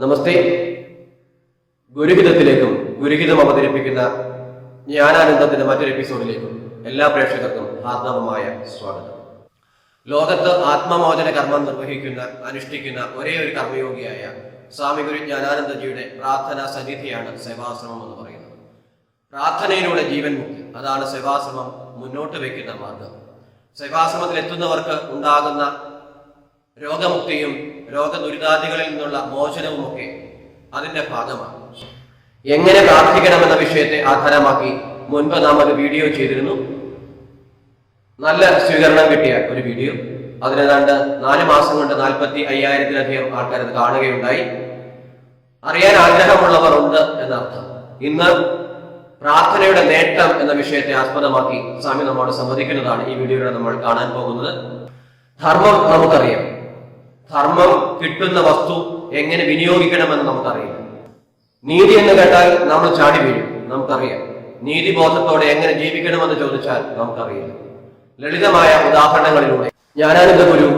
നമസ്തേ. ഗുരുഹിതത്തിലേക്കും ഗുരുഹിതം അവതരിപ്പിക്കുന്ന ജ്ഞാനാനന്ദത്തിന്റെ മറ്റൊരു എപ്പിസോഡിലേക്കും എല്ലാ പ്രേക്ഷകർക്കും ആത്മമായ സ്വാഗതം. ലോകത്ത് ആത്മമോചന കർമ്മം നിർവഹിക്കുന്ന അനുഷ്ഠിക്കുന്ന ഒരേ ഒരു കർമ്മയോഗിയായ സ്വാമി ഗുരു ജ്ഞാനാനന്ദജിയുടെ പ്രാർത്ഥനാ സന്നിധിയാണ് സേവാശ്രമം എന്ന് പറയുന്നത്. പ്രാർത്ഥനയിലൂടെ ജീവൻ മുക്തി. അതാണ് സേവാശ്രമം മുന്നോട്ട് വെക്കുന്ന മാർഗം. സേവാശ്രമത്തിൽ എത്തുന്നവർക്ക് ഉണ്ടാകുന്ന രോഗമുക്തിയും രോഗദുരിതാദികളിൽ നിന്നുള്ള മോചനവും ഒക്കെ അതിന്റെ ഭാഗമാണ്. എങ്ങനെ പ്രാർത്ഥിക്കണമെന്ന വിഷയത്തെ ആധാരമാക്കി മുൻപ് നാം ഒരു വീഡിയോ ചെയ്തിരുന്നു. നല്ല സ്വീകരണം കിട്ടിയ ഒരു വീഡിയോ. അതിനേതാണ്ട് നാല് മാസം കൊണ്ട് നാൽപ്പത്തി അയ്യായിരത്തിലധികം ആൾക്കാർ അത് കാണുകയുണ്ടായി. അറിയാൻ ആഗ്രഹമുള്ളവർ ഉണ്ട് എന്നർത്ഥം. ഇന്ന് പ്രാർത്ഥനയുടെ നേട്ടം എന്ന വിഷയത്തെ ആസ്പദമാക്കി സ്വാമി നമ്മോട് സംവദിക്കുന്നതാണ് ഈ വീഡിയോയിലൂടെ നമ്മൾ കാണാൻ പോകുന്നത്. ധർമ്മം നമുക്കറിയാം. ധർമ്മം കിട്ടുന്ന വസ്തു എങ്ങനെ വിനിയോഗിക്കണമെന്ന് നമുക്കറിയാം. നീതി എന്ന് കേട്ടാൽ നമ്മൾ ചാടി വീഴും നമുക്കറിയാം. നീതി നീതിബോധത്തോടെ എങ്ങനെ ജീവിക്കണമെന്ന് ചോദിച്ചാൽ നമുക്കറിയാം. ലളിതമായ ഉദാഹരണങ്ങളിലൂടെ ജ്ഞാനാനന്ദ ഗുരു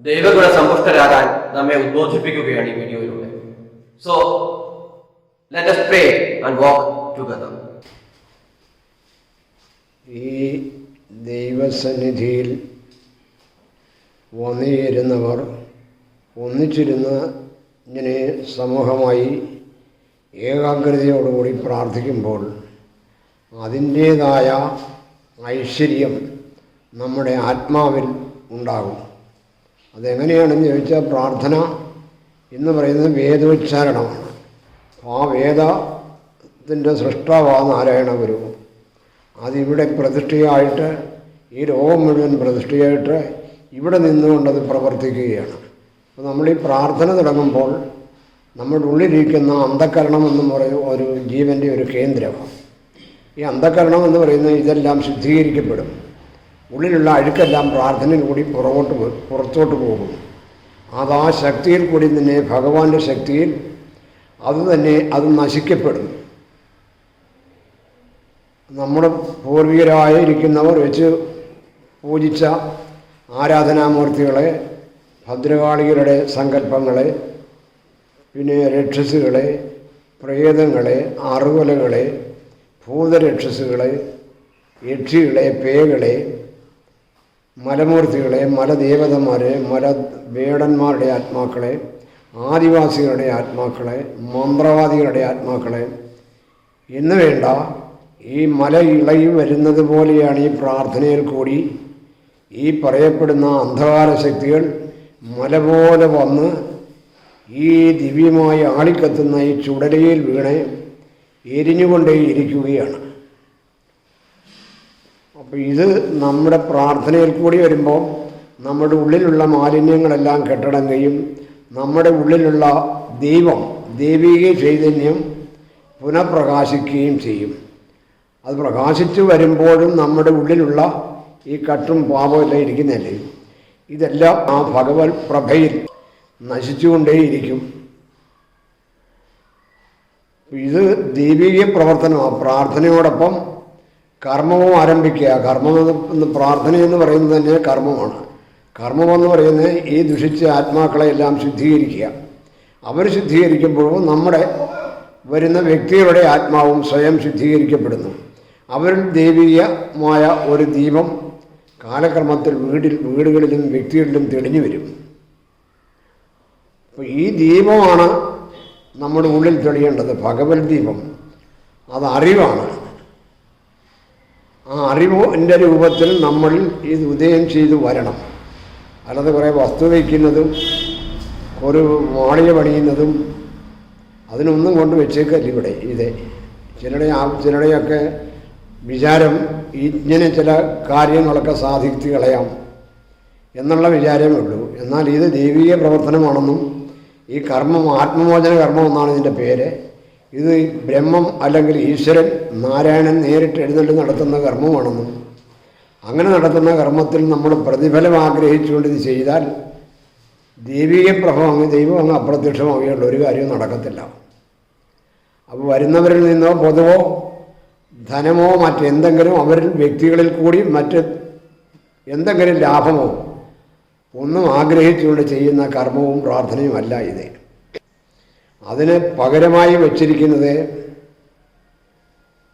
ദൈവഗുണ സമ്പുഷ്ടരാകാൻ നമ്മെ ഉദ്ബോധിപ്പിക്കുകയാണ് ഈ വീഡിയോയിലൂടെ. So let us pray and walk ഈ ദൈവസന്നിധിയിൽ വന്നുചേരുന്നവർ ഒന്നിച്ചിരുന്ന് ഇങ്ങനെ സമൂഹമായി ഏകാഗ്രതയോടുകൂടി പ്രാർത്ഥിക്കുമ്പോൾ അതിന്റേതായ ഐശ്വര്യം നമ്മുടെ ആത്മാവിൽ ഉണ്ടാകും. അതെങ്ങനെയാണെന്ന് ചോദിച്ചാൽ പ്രാർത്ഥന എന്ന് പറയുന്നത് വേദോച്ചാരണമാണ്. ആ വേദത്തിന്റെ സൃഷ്ടാവാ നാരായണ ഗുരു. അതിവിടെ പ്രതിഷ്ഠയായിട്ട് ഈ ലോകം മുഴുവൻ പ്രതിഷ്ഠയായിട്ട് ഇവിടെ നിന്നുകൊണ്ടത് പ്രവർത്തിക്കുകയാണ്. അപ്പോൾ നമ്മൾ ഈ പ്രാർത്ഥന തുടങ്ങുമ്പോൾ നമ്മുടെ ഉള്ളിലിരിക്കുന്ന അന്ധകരണം എന്ന് പറയും ഒരു ജീവന്റെ ഒരു കേന്ദ്രമാണ്. ഈ അന്ധകരണം എന്ന് പറയുന്നത് ഇതെല്ലാം ശുദ്ധീകരിക്കപ്പെടും. ഉള്ളിലുള്ള അഴുക്കെല്ലാം പ്രാർത്ഥനയിൽ കൂടി പുറകോട്ട് പുറത്തോട്ട് പോകും. അത് ആ ശക്തിയിൽ കൂടി തന്നെ ഭഗവാന്റെ ശക്തിയിൽ അത് തന്നെ അത് നശിക്കപ്പെടും. നമ്മുടെ പൂർവികരായിരിക്കുന്നവർ വെച്ച് പൂജിച്ച ആരാധനാമൂർത്തികളെ ഭദ്രകാളികളുടെ സങ്കല്പങ്ങളെ പിന്നെ രക്ഷസുകളെ പ്രേതങ്ങളെ അറുകൊലകൾ ഭൂതരക്ഷസുകളെ യക്ഷികളെ പേകളെ മലമൂർത്തികളെ മലദേവതമാരെ മല വേടന്മാരുടെ ആത്മാക്കളെ ആദിവാസികളുടെ ആത്മാക്കളെ മന്ത്രവാദികളുടെ ആത്മാക്കളെ. എന്ന് വേണ്ട ഈ മല ഇളകി വരുന്നത് പോലെയാണ് ഈ പ്രാർത്ഥനയിൽ കൂടി ഈ പറയപ്പെടുന്ന അന്ധകാര ശക്തികൾ മല പോലെ വന്ന് ഈ ദിവ്യമായി ആളിക്കത്തുന്ന ഈ ചുടലയിൽ വീണ് എരിഞ്ഞുകൊണ്ടേ ഇരിക്കുകയാണ്. അപ്പോൾ ഇത് നമ്മുടെ പ്രാർത്ഥനയിൽ കൂടി വരുമ്പോൾ നമ്മുടെ ഉള്ളിലുള്ള മാലിന്യങ്ങളെല്ലാം കെട്ടടങ്ങുകയും നമ്മുടെ ഉള്ളിലുള്ള ദൈവം ദൈവിക ചൈതന്യം പുനഃപ്രകാശിക്കുകയും ചെയ്യും. അത് പ്രകാശിച്ചു വരുമ്പോഴും നമ്മുടെ ഉള്ളിലുള്ള ഈ കട്ടും പാപവും എല്ലാം ഇരിക്കുന്നതല്ലേ? ഇതെല്ലാം ആ ഭഗവത് പ്രഭയിൽ നശിച്ചുകൊണ്ടേയിരിക്കും. ഇത് ദൈവീക പ്രവർത്തനമാണ് പ്രാർത്ഥനയോടൊപ്പം കർമ്മവും ആരംഭിക്കുക. കർമ്മം എന്ന് പ്രാർത്ഥന എന്ന് പറയുന്നത് തന്നെ കർമ്മമാണ്. കർമ്മം എന്ന് പറയുന്നത് ഈ ദുഷിച്ച ആത്മാക്കളെ എല്ലാം ശുദ്ധീകരിക്കുക. അവർ ശുദ്ധീകരിക്കുമ്പോഴും നമ്മുടെ വരുന്ന വ്യക്തികളുടെ ആത്മാവും സ്വയം ശുദ്ധീകരിക്കപ്പെടുന്നു. അവരിൽ ദൈവീയമായ ഒരു ദീപം കാലക്രമത്തിൽ വീടിൽ വീടുകളിലും വ്യക്തികളിലും തെളിഞ്ഞു വരും. അപ്പോൾ ഈ ദീപമാണ് നമ്മുടെ ഉള്ളിൽ തെളിയേണ്ടത്. ഭഗവത് ദീപം. അത് അറിവാണ്. ആ അറിവിന്റെ രൂപത്തിൽ നമ്മൾ ഇത് ഉദയം ചെയ്ത് വരണം. അല്ലാതെ കുറേ വസ്തു വയ്ക്കുന്നതും ഒരു മാളിക പണിയുന്നതും അതിനൊന്നും കൊണ്ട് വെച്ചേക്കല്ല ഇവിടെ. ഇത് ചിലടെ ആ ചിലരുടെയൊക്കെ വിചാരം ഇങ്ങനെ ചില കാര്യങ്ങളൊക്കെ സാധിച്ചു കളയാം എന്നുള്ള വിചാരമേ ഉള്ളൂ. എന്നാൽ ഇത് ദൈവീയ പ്രവർത്തനമാണെന്നും ഈ കർമ്മം ആത്മമോചന കർമ്മം എന്നാണ് ഇതിന്റെ പേര്. ഇത് ബ്രഹ്മം അല്ലെങ്കിൽ ഈശ്വരൻ നാരായണൻ നേരിട്ട് എഴുന്നള്ളി നടത്തുന്ന കർമ്മമാണെന്നും അങ്ങനെ നടത്തുന്ന കർമ്മത്തിൽ നമ്മൾ പ്രതിഫലം ആഗ്രഹിച്ചുകൊണ്ട് ഇത് ചെയ്താൽ ദൈവിക പ്രഭവം ദൈവം അങ്ങ് അപ്രത്യക്ഷമാവുകയുള്ള ഒരു കാര്യവും നടക്കത്തില്ല. അപ്പോൾ വരുന്നവരിൽ നിന്നോ പൊതുവോ ധനമോ മറ്റെന്തെങ്കിലും അവരിൽ വ്യക്തികളിൽ കൂടി മറ്റ് എന്തെങ്കിലും ലാഭമോ ഒന്നും ആഗ്രഹിച്ചുകൊണ്ട് ചെയ്യുന്ന കർമ്മവും പ്രാർത്ഥനയും അല്ല ഇത്. അതിന് പകരമായി വച്ചിരിക്കുന്നത്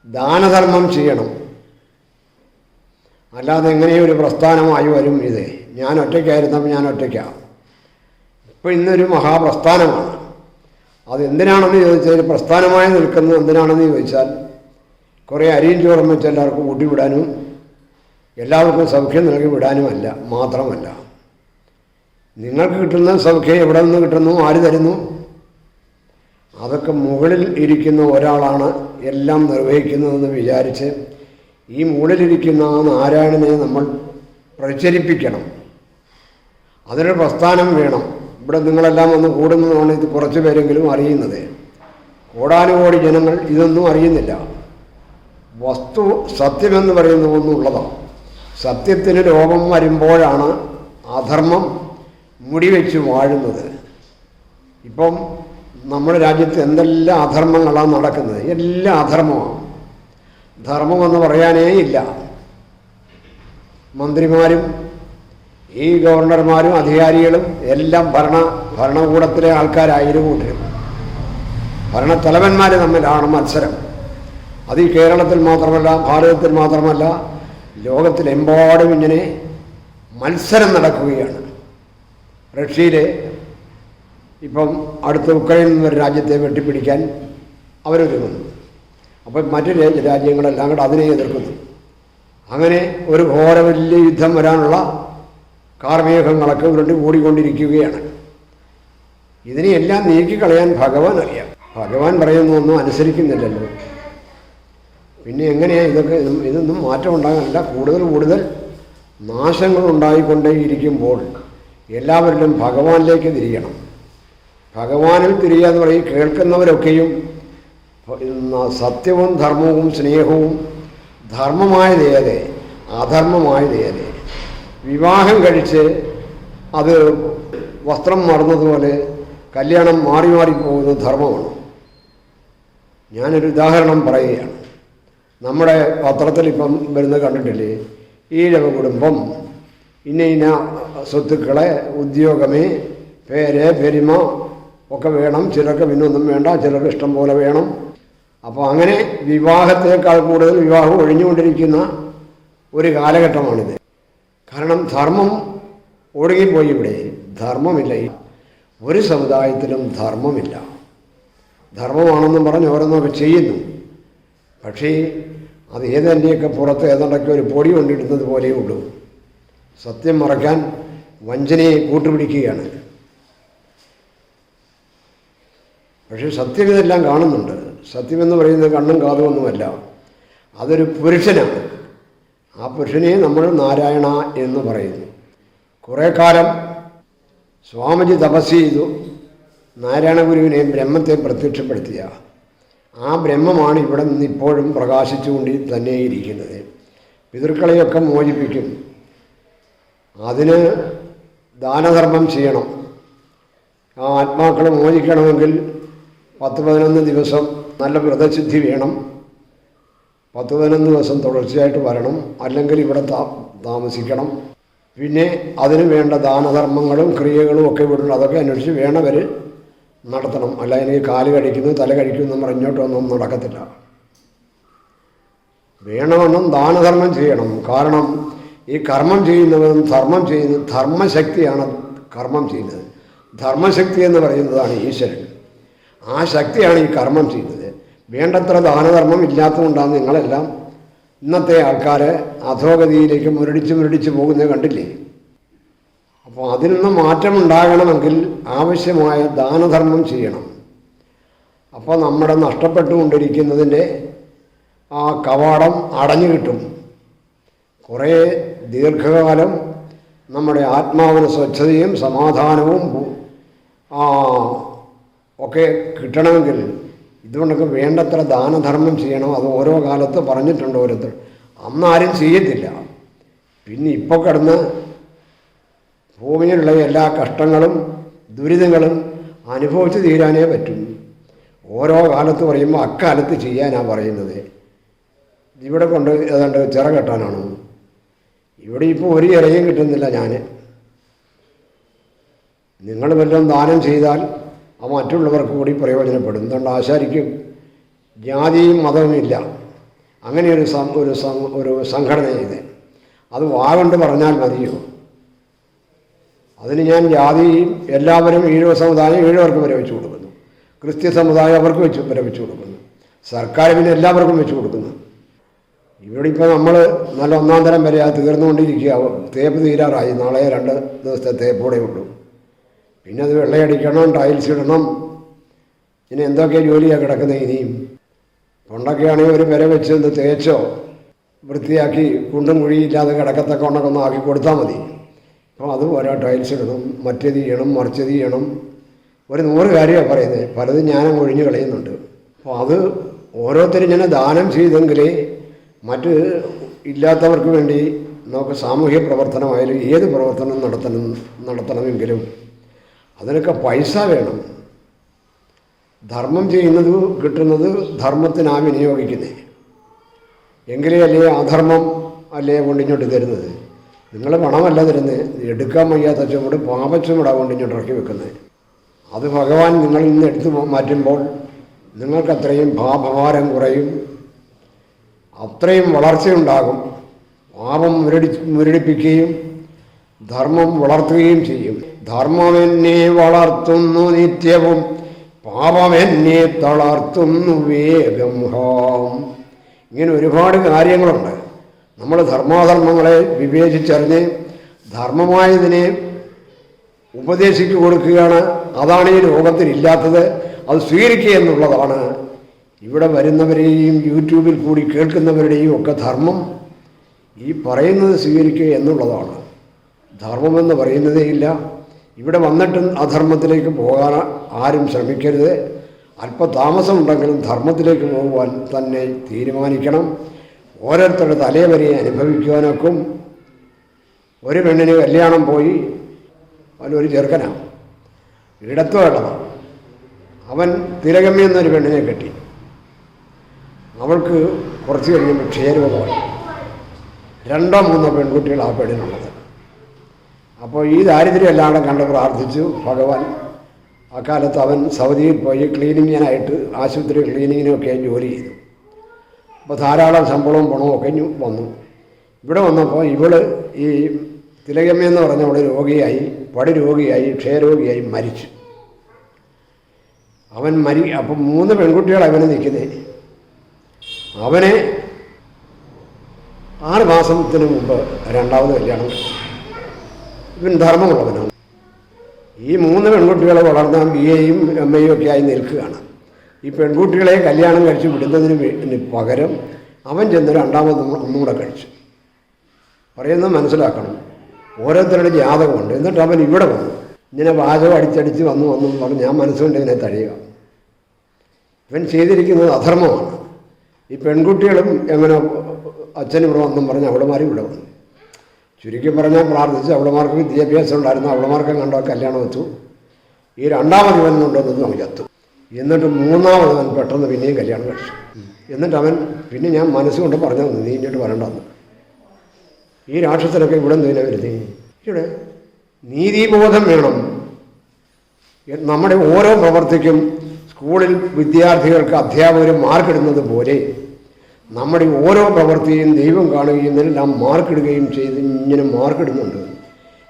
ദാനധർമ്മം ചെയ്യണം. അല്ലാതെ എങ്ങനെയൊരു ഒരു പ്രസ്ഥാനമായി വരും ഇത്? ഞാൻ ഒറ്റയ്ക്കായിരുന്നപ്പോൾ ഞാൻ ഒറ്റയ്ക്കാണ് ഇപ്പോൾ ഇന്നൊരു മഹാപ്രസ്ഥാനമാണ്. അത് എന്തിനാണെന്ന് ചോദിച്ചാൽ പ്രസ്ഥാനമായി നിൽക്കുന്നത് എന്തിനാണെന്ന് ചോദിച്ചാൽ കുറേ അരിയും ചോറും വെച്ച് എല്ലാവർക്കും കൂട്ടിവിടാനും എല്ലാവർക്കും സൗഖ്യം നൽകി വിടാനുമല്ല മാത്രമല്ല. നിങ്ങൾക്ക് കിട്ടുന്ന സൗഖ്യം എവിടെ നിന്ന് കിട്ടുന്നു ആര് തരുന്നു? അതൊക്കെ മുകളിൽ ഇരിക്കുന്ന ഒരാളാണ് എല്ലാം നിർവഹിക്കുന്നതെന്ന് വിചാരിച്ച് ഈ മുകളിലിരിക്കുന്ന ആ നാരായണനെ നമ്മൾ പ്രചരിപ്പിക്കണം. അതിനൊരു പ്രസ്ഥാനം വേണം. ഇവിടെ നിങ്ങളെല്ലാം ഒന്ന് കൂടുന്നതാണ് ഇത് കുറച്ച് പേരെങ്കിലും അറിയുന്നത്. കോടാനുകോടി ജനങ്ങൾ ഇതൊന്നും അറിയുന്നില്ല. വസ്തു സത്യമെന്ന് പറയുന്ന ഒന്നുള്ളതാണ് സത്യത്തിന് രോഗം വരുമ്പോഴാണ് അധർമ്മം മുടിവെച്ച് വാഴുന്നത്. ഇപ്പം നമ്മുടെ രാജ്യത്ത് എന്തെല്ലാം അധർമ്മങ്ങളാണ് നടക്കുന്നത്? എല്ലാം അധർമ്മമാണ് ധർമ്മമെന്ന് പറയാനേ ഇല്ല. മന്ത്രിമാരും ഈ ഗവർണർമാരും അധികാരികളും എല്ലാം ഭരണ ഭരണകൂടത്തിലെ ആൾക്കാരായിരുന്നു. കൂട്ടരും ഭരണത്തലവന്മാർ തമ്മിലാണ് മത്സരം. അത് ഈ കേരളത്തിൽ മാത്രമല്ല ഭാരതത്തിൽ മാത്രമല്ല ലോകത്തിലെമ്പാടും ഇങ്ങനെ മത്സരം നടക്കുകയാണ്. റഷ്യയിലെ ഇപ്പം അടുത്ത ഉക്രൈൻ എന്നൊരു രാജ്യത്തെ വെട്ടിപ്പിടിക്കാൻ അവരൊരുങ്ങുന്നു അപ്പം മറ്റു രാജ്യങ്ങളെല്ലാം കൂടെ അതിനെ എതിർക്കുന്നു. അങ്ങനെ ഒരു ഘോര വലിയ യുദ്ധം വരാനുള്ള കാർമേഘങ്ങളൊക്കെ ഉരുണ്ടി ഓടിക്കൊണ്ടിരിക്കുകയാണ് ഇതിനെയെല്ലാം നീക്കിക്കളയാൻ ഭഗവാൻ അറിയാം. ഭഗവാൻ പറയുന്നൊന്നും അനുസരിക്കുന്നില്ലല്ലോ. പിന്നെ എങ്ങനെയാണ് ഇതൊക്കെ ഇതൊന്നും- മാറ്റം ഉണ്ടാകാനില്ല കൂടുതൽ കൂടുതൽ നാശങ്ങൾ ഉണ്ടായിക്കൊണ്ടേയിരിക്കുമ്പോൾ എല്ലാവരിലും ഭഗവാനിലേക്ക് തിരിയണം. ഭഗവാനിൽ തിരിയുക എന്ന് പറയും കേൾക്കുന്നവരൊക്കെയും സത്യവും ധർമ്മവും സ്നേഹവും ധർമ്മമായത് ഏത് അധർമ്മമായത് ഏത് വിവാഹം കഴിച്ച് അത് വസ്ത്രം മറന്നതുപോലെ കല്യാണം മാറി മാറി പോകുന്നത് ധർമ്മമാണ്. ഞാനൊരു ഉദാഹരണം പറയുകയാണ്. നമ്മുടെ പത്രത്തിൽ ഇപ്പം വരുന്നത് കണ്ടിട്ടില്ലേ? ഈഴവ കുടുംബം ഇന്ന ഇന്ന സ്വത്തുക്കളെ ഉദ്യോഗമേ പേര് പെരുമ ഒക്കെ വേണം. ചിലർക്ക് പിന്നൊന്നും വേണ്ട ചിലർക്ക് ഇഷ്ടം പോലെ വേണം. അപ്പോൾ അങ്ങനെ വിവാഹത്തേക്കാൾ കൂടുതൽ വിവാഹം ഒഴിഞ്ഞുകൊണ്ടിരിക്കുന്ന ഒരു കാലഘട്ടമാണിത്. കാരണം ധർമ്മം ഒഴുകിപ്പോയി ഇവിടെ. ധർമ്മമില്ല. ഒരു സമുദായത്തിലും ധർമ്മമില്ല. ധർമ്മമാണെന്നും പറഞ്ഞ് ഓരോന്നൊക്കെ ചെയ്യുന്നു. പക്ഷേ അത് ഏതെന്റെയൊക്കെ പുറത്ത് ഏതാണ്ടൊക്കെ ഒരു പൊടി കൊണ്ടിടുന്നത് പോലെയേ ഉള്ളൂ. സത്യം മറക്കാൻ വഞ്ചനയെ കൂട്ടുപിടിക്കുകയാണ്. പക്ഷേ സത്യം ഇതെല്ലാം കാണുന്നുണ്ട്. സത്യമെന്ന് പറയുന്നത് കണ്ണും കാതുമൊന്നുമല്ല അതൊരു പുരുഷനാണ്. ആ പുരുഷനെ നമ്മൾ നാരായണ എന്ന് പറയുന്നു. കുറേ കാലം സ്വാമിജി തപസ് ചെയ്തു നാരായണ ഗുരുവിനെ ബ്രഹ്മത്തെ പ്രത്യക്ഷപ്പെടുത്തിയ. ആ ബ്രഹ്മമാണ് ഇവിടെ നിന്ന് ഇപ്പോഴും പ്രകാശിച്ചുകൊണ്ട് തന്നെ ഇരിക്കുന്നത് പിതൃക്കളെയൊക്കെ മോചിപ്പിക്കും. അതിന് ദാനധർമ്മം ചെയ്യണം. ആ ആത്മാക്കളെ മോചിക്കണമെങ്കിൽ പത്ത് പതിനൊന്ന് ദിവസം നല്ല വ്രതശുദ്ധി വേണം. പത്ത് പതിനൊന്ന് ദിവസം തുടർച്ചയായിട്ട് വരണം. അല്ലെങ്കിൽ ഇവിടെ താ താമസിക്കണം. പിന്നെ അതിന് വേണ്ട ദാനധർമ്മങ്ങളും ക്രിയകളും ഒക്കെ ഇവിടെ അതൊക്കെ അന്വേഷിച്ച് വേണവർ നടത്തണം. അല്ല എനിക്ക് കാൽ കഴിക്കുന്നു തല കഴിക്കുന്നു എന്ന് പറഞ്ഞോട്ടൊന്നും നടക്കത്തില്ല. വേണമെന്നും ദാനധർമ്മം ചെയ്യണം. കാരണം ഈ കർമ്മം ചെയ്യുന്നവരും ധർമ്മം ചെയ്യുന്ന ധർമ്മശക്തിയാണ് കർമ്മം ചെയ്യുന്നത്. ധർമ്മശക്തി എന്ന് പറയുന്നതാണ് ഈശ്വരൻ. ആ ശക്തിയാണ് ഈ കർമ്മം ചെയ്യുന്നത്. വേണ്ടത്ര ദാനധർമ്മം ഇല്ലാത്തതുകൊണ്ടാണ് നിങ്ങളെല്ലാം ഇന്നത്തെ ആൾക്കാരെ അധോഗതിയിലേക്ക് മുരടിച്ച് മുരടിച്ച് പോകുന്നത് കണ്ടില്ലേ? അപ്പോൾ അതിൽ നിന്ന് മാറ്റമുണ്ടാകണമെങ്കിൽ ആവശ്യമായ ദാനധർമ്മം ചെയ്യണം. അപ്പോൾ നമ്മുടെ നഷ്ടപ്പെട്ടുകൊണ്ടിരിക്കുന്നതിന്റെ ആ കവാടം അടഞ്ഞു കിട്ടും. കുറേ ദീർഘകാലം നമ്മുടെ ആത്മാവിന് സ്വച്ഛതയും സമാധാനവും ഒക്കെ കിട്ടണമെങ്കിൽ ഇതുകൊണ്ടൊക്കെ വേണ്ടത്ര ദാനധർമ്മം ചെയ്യണം. അത് ഓരോ കാലത്ത് പറഞ്ഞിട്ടുണ്ട് ഓരോരുത്തർ. അന്നാരും ചെയ്യത്തില്ല. പിന്നെ ഇപ്പോൾ കിടന്ന് ഭൂമിയിലുള്ള എല്ലാ കഷ്ടങ്ങളും ദുരിതങ്ങളും അനുഭവിച്ചു തീരാനേ പറ്റും. ഓരോ കാലത്ത് പറയുമ്പോൾ അക്കാലത്ത് ചെയ്യാനാണ് പറയുന്നത്. ഇവിടെ കൊണ്ട് ഏതാണ്ട് ചിറ കെട്ടാനാണോ. ഇവിടെ ഇപ്പോൾ ഒരു ഇറയും കിട്ടുന്നില്ല ഞാൻ നിങ്ങൾ വല്ലതും ദാനം ചെയ്താൽ ആ മറ്റുള്ളവർക്ക് കൂടി പ്രയോജനപ്പെടും. എന്തുകൊണ്ട് ആശാരിക്കും ജാതിയും മതവും ഇല്ല. അങ്ങനെ ഒരു ഒരു സംഘടന ചെയ്ത് അത് വാഗണ്ട് പറഞ്ഞാൽ മതിയോ? അതിന് ഞാൻ ജാതിയും എല്ലാവരും ഈഴവ സമുദായം ഈഴവർക്ക് വരെ വെച്ച് കൊടുക്കുന്നു. ക്രിസ്ത്യ സമുദായം അവർക്ക് വെച്ച് വരെ വെച്ച് കൊടുക്കുന്നു. സർക്കാർ പിന്നെ എല്ലാവർക്കും വെച്ച് കൊടുക്കുന്നു. ഇവിടെ ഇപ്പോൾ നമ്മൾ നല്ല ഒന്നാം തരം വരെ അത് തീർന്നുകൊണ്ടിരിക്കുക. തേപ്പ് തീരാറായി. നാളെ രണ്ട് ദിവസത്തെ തേപ്പോടെ ഉള്ളൂ. പിന്നെ അത് വെള്ളയടിക്കണം ടൈൽസ് ഇടണം. ഇനി എന്തൊക്കെ ജോലിയാണ് കിടക്കുന്നത് ഇനിയും? പണ്ടൊക്കെയാണെങ്കിൽ ഒരു പെര വെച്ച് തേച്ചോ? വൃത്തിയാക്കി കുണ്ടും കുഴിയില്ലാതെ കിടക്കത്തക്ക ഉണ്ടൊക്കെ ഒന്ന് ആക്കി കൊടുത്താൽ മതി. അപ്പോൾ അത് പോരാ ടൈൽസ് ഇടണം മറ്റേത് ചെയ്യണം മറിച്ചത് ചെയ്യണം. ഒരു നൂറ് കാര്യമാണ് പറയുന്നത്. പലതും ഞാനും ഒഴിഞ്ഞു കളയുന്നുണ്ട്. അപ്പോൾ അത് ഓരോരുത്തരും ഇങ്ങനെ ദാനം ചെയ്തെങ്കിൽ മറ്റ് ഇല്ലാത്തവർക്ക് വേണ്ടി നമുക്ക് സാമൂഹ്യ പ്രവർത്തനമായാലും ഏത് പ്രവർത്തനം നടത്തണം നടത്തണമെങ്കിലും അതിനൊക്കെ പൈസ വേണം. ധർമ്മം ചെയ്യുന്നത് കിട്ടുന്നത് ധർമ്മത്തിനാ വിനിയോഗിക്കുന്നത്. എങ്കിലേ അല്ലേ അധർമ്മം അല്ലേ കൊണ്ടിങ്ങോട്ട് തരുന്നത്? നിങ്ങൾ പണമല്ല തരുന്നത് എടുക്കാൻ വയ്യാത്ത ചുമട് പാപച്ചുമടാ ഞാൻ ഇറക്കി വെക്കുന്നത് അത് ഭഗവാൻ നിങ്ങളിൽ നിന്ന് എടുത്തു മാറ്റുമ്പോൾ നിങ്ങൾക്കത്രയും പാപഭാരം കുറയും. അത്രയും വളർച്ചയുണ്ടാകും. പാപം മുരടി മുരടിപ്പിക്കുകയും ധർമ്മം വളർത്തുകയും ചെയ്യും. ധർമ്മമെന്നെ വളർത്തുന്നു നിത്യവും പാപമെന്നെ തളർത്തുന്നു വേഗം. ഹാം. ഇങ്ങനെ ഒരുപാട് കാര്യങ്ങളുണ്ട്. നമ്മൾ ധർമാധർമ്മങ്ങളെ വിവേചിച്ചറിഞ്ഞ് ധർമ്മമായതിനെ ഉപദേശിച്ചു കൊടുക്കുകയാണ്. അതാണ് ഈ ലോകത്തിലില്ലാത്തത് അത് സ്വീകരിക്കുക എന്നുള്ളതാണ്. ഇവിടെ വരുന്നവരെയും യൂട്യൂബിൽ കൂടി കേൾക്കുന്നവരുടെയും ഒക്കെ ധർമ്മം ഈ പറയുന്നത് സ്വീകരിക്കുക എന്നുള്ളതാണ്. ധർമ്മമെന്ന് പറയുന്നതേ ഇല്ല. ഇവിടെ വന്നിട്ടും അധർമ്മത്തിലേക്ക് പോകാൻ ആരും ശ്രമിക്കരുത്. അല്പതാമസമുണ്ടെങ്കിലും ധർമ്മത്തിലേക്ക് പോകുവാൻ തന്നെ തീരുമാനിക്കണം. ഓരോരുത്തരുടെ തലേ വരെ അനുഭവിക്കുവാനൊക്കും ഒരു പെണ്ണിന് കല്യാണം പോയി അവനൊരു ചെറുക്കനാണ്. ഇടത്തുള്ളതാണ് അവൻ തിരകമ്മി എന്നൊരു പെണ്ണിനെ കെട്ടി. അവൾക്ക് കുറച്ച് കഴിഞ്ഞപ്പോൾ ക്ഷയരോഗമായി. രണ്ടോ മൂന്നോ പെൺകുട്ടികൾ ആ പെണ്ണിനുള്ളത്. അപ്പോൾ ഈ ദാരിദ്ര്യം എല്ലാം കണ്ട് പ്രാർത്ഥിച്ചു ഭഗവാൻ. അക്കാലത്ത് അവൻ സൗദിയിൽ പോയി ക്ലീനിങ്ങിനായിട്ട് ആശുപത്രി ക്ലീനിങ്ങിനൊക്കെ ജോലി ചെയ്തു. അപ്പോൾ ധാരാളം ശമ്പളവും പണവും ഒക്കെ വന്നു. ഇവിടെ വന്നപ്പോൾ ഇവൾ ഈ തിലകമ്മയെന്ന് പറഞ്ഞ അവൾ രോഗിയായി പടി രോഗിയായി ക്ഷയരോഗിയായി മരിച്ചു. അവൻ മരി അപ്പം മൂന്ന് പെൺകുട്ടികൾ അവനെ നിൽക്കുന്നേ. അവനെ ആറ് മാസത്തിന് മുമ്പ് രണ്ടാമത് കല്യാണം ഇവൻ ധർമ്മമുള്ളവനാണ്. ഈ മൂന്ന് പെൺകുട്ടികളെ വളർന്ന ബി എയും എം എയും ഒക്കെ ആയി നിൽക്കുകയാണ്. ഈ പെൺകുട്ടികളെ കല്യാണം കഴിച്ച് വിടുന്നതിന് പകരം അവൻ ചെന്ന് രണ്ടാമത് ഒന്നുകൂടെ കഴിച്ചു. പറയുന്നത് മനസ്സിലാക്കണം. ഓരോരുത്തരുടെ ജാതകമുണ്ട്. എന്നിട്ട് അവൻ ഇവിടെ വന്നു. ഇങ്ങനെ വാചകം അടിച്ചടിച്ച് വന്നു വന്നു പറഞ്ഞ് ഞാൻ മനസ്സുകൊണ്ട് ഇതിനെ തഴയുക ഇവൻ ചെയ്തിരിക്കുന്നത് അധർമ്മമാണ്. ഈ പെൺകുട്ടികളും എങ്ങനെ അച്ഛനും ഇവിടെ വന്നും പറഞ്ഞ് അവളമാരും ഇവിടെ വന്നു. ചുരുക്കി പറഞ്ഞാൽ പ്രാർത്ഥിച്ച് അവളമാർക്ക് വിദ്യാഭ്യാസം ഉണ്ടായിരുന്നു. അവളമാർക്കും കണ്ടോ കല്യാണം വെച്ചു. ഈ രണ്ടാമത് ഇവൻ നമുക്ക് എത്തും എന്നിട്ട് മൂന്നാമത് അവൻ പെട്ടെന്ന് പിന്നെയും കല്യാണം കഴിച്ചു. എന്നിട്ട് അവൻ പിന്നെ ഞാൻ മനസ്സുകൊണ്ട് പറഞ്ഞു തന്നു നീ ഇങ്ങോട്ട് വരണ്ടെന്ന്. ഈ രാക്ഷസനൊക്കെ ഇവിടെ നിന്ന് വരുത്തി ഇവിടെ നീതിബോധം വേണം. നമ്മുടെ ഓരോ പ്രവർത്തിക്കും സ്കൂളിൽ വിദ്യാർത്ഥികൾക്ക് അധ്യാപകർ മാർക്കിടുന്നത് പോലെ നമ്മുടെ ഓരോ പ്രവർത്തിയും ദൈവം കാണുകയും എല്ലാം മാർക്കിടുകയും ചെയ്ത് ഇങ്ങനെ മാർക്കിടുന്നുണ്ട്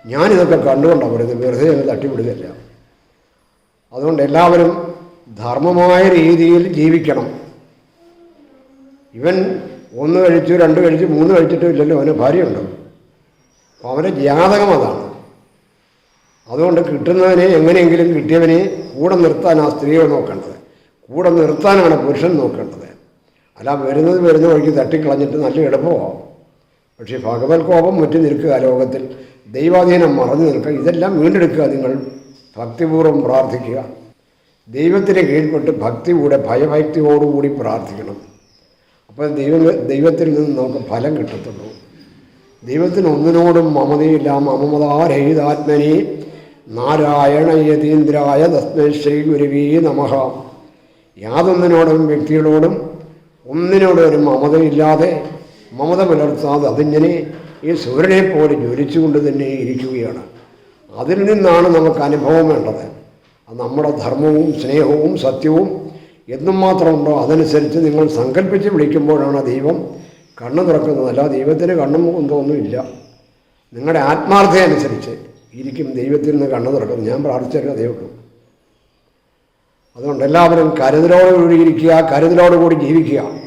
ഞാനിതൊക്കെ കണ്ടുകൊണ്ടാണ് പറയുന്നത് വെറുതെ ഞങ്ങൾ തട്ടിവിടുകയല്ല. അതുകൊണ്ട് എല്ലാവരും ധർമ്മമായ രീതിയിൽ ജീവിക്കണം. ഇവൻ ഒന്ന് കഴിച്ചു രണ്ട് കഴിച്ചു മൂന്ന് കഴിച്ചിട്ടും ഇല്ലല്ലോ. അവന് ഭാര്യയുണ്ടോ. അപ്പോൾ അവന്റെ ജാതകം അതാണ്. അതുകൊണ്ട് കിട്ടുന്നവനെ എങ്ങനെയെങ്കിലും കിട്ടിയവനെ കൂടെ നിർത്താൻ ആ സ്ത്രീകൾ നോക്കേണ്ടത്. കൂടെ നിർത്താനാണ് പുരുഷൻ നോക്കേണ്ടത്. അല്ല വരുന്നത് വരുന്ന വഴിക്ക് തട്ടിക്കളഞ്ഞിട്ട് നല്ല എളുപ്പമാവും പക്ഷേ ഭഗവത് കോപം മുറ്റി നിൽക്കുക ലോകത്തിൽ. ദൈവാധീനം മറഞ്ഞു നിൽക്കുക. ഇതെല്ലാം വീണ്ടെടുക്കുക നിങ്ങൾ. ഭക്തിപൂർവം പ്രാർത്ഥിക്കുക. ദൈവത്തിന് കീഴ്പ്പെട്ട് ഭക്തിയോടെ ഭയഭക്തിയോടുകൂടി പ്രാർത്ഥിക്കണം. അപ്പോൾ ദൈവം ദൈവത്തിൽ നിന്ന് നമുക്ക് ഫലം കിട്ടത്തുള്ളൂ. ദൈവത്തിന് ഒന്നിനോടും മമതയില്ല. മമതാരഹിതാത്മനി നാരായണ യതീന്ദ്രായ തസ്മേ ശ്രീ ഗുരുവീ നമഃ. യാതൊന്നിനോടും വ്യക്തികളോടും ഒന്നിനോടും ഒരു മമതയില്ലാതെ മമത പുലർത്താതെ അതിങ്ങനെ ഈ സൂര്യനെ പോലെ ജ്വലിച്ചുകൊണ്ട് തന്നെ ഇരിക്കുകയാണ്. അതിൽ നിന്നാണ് നമുക്ക് അനുഭവം വേണ്ടത്. നമ്മുടെ ധർമ്മവും സ്നേഹവും സത്യവും എന്നും മാത്രമുണ്ടോ അതനുസരിച്ച് നിങ്ങൾ സങ്കല്പിച്ച് വിളിക്കുമ്പോഴാണ് ദൈവം കണ്ണ് തുറക്കുന്നത്. അല്ല ദൈവത്തിന് കണ്ണും കുന്തമൊന്നുമില്ല നിങ്ങളുടെ ആത്മാർത്ഥതയനുസരിച്ച് ഇരിക്കും ദൈവത്തിൽ നിന്ന് കണ്ണു തുറക്കുന്നു ഞാൻ പ്രാർത്ഥിച്ചൊക്കെ അതേ അതുകൊണ്ട് എല്ലാവരും കരുതലോടുകൂടി ഇരിക്കുക കരുതലോടുകൂടി ജീവിക്കുക.